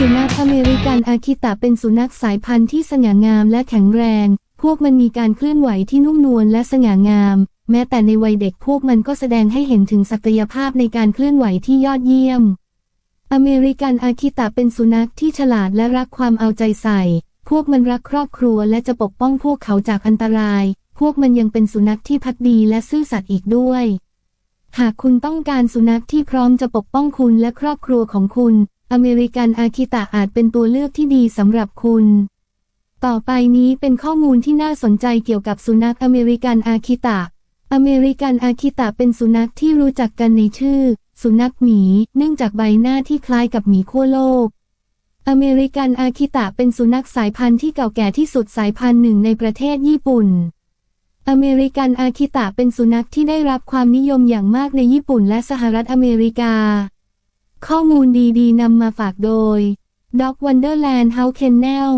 สุนัขอเมริกันอาคิตะเป็นสุนัขสายพันธุ์ที่สง่างามและแข็งแรง พวกมันมีการเคลื่อนไหวที่นุ่มนวลและสง่างาม แม้แต่ในวัยเด็กพวกมันก็แสดงให้เห็นถึงศักยภาพในการเคลื่อนไหวที่ยอดเยี่ยม อเมริกันอาคิตะเป็นสุนัขที่ฉลาดและรักความเอาใจใส่ พวกมันรักครอบครัวและจะปกป้องพวกเขาจากอันตราย พวกมันยังเป็นสุนัขที่พักดีและซื่อสัตย์อีกด้วย หากคุณต้องการสุนัขที่พร้อมจะปกป้องคุณและครอบครัวของคุณ อเมริกันอาคิตะอาจเป็นตัวเลือกที่ดีสำหรับคุณ ต่อไปนี้เป็นข้อมูลที่น่าสนใจเกี่ยวกับสุนัขอเมริกันอาคิตะ อเมริกันอาคิตะเป็นสุนัขที่รู้จักกันในชื่อ สุนัขหมี เนื่องจากใบหน้าที่คล้ายกับหมีขั้วโลก อเมริกันอาคิตะเป็นสุนัขสายพันธุ์ที่เก่าแก่ที่สุดสายพันธุ์หนึ่งในประเทศญี่ปุ่น อเมริกันอาคิตะเป็นสุนัขที่ได้รับความนิยมอย่างมากในญี่ปุ่นและสหรัฐอเมริกา ข้อมูลดีๆนำมาฝากโดย Dog Wonderland House Kennel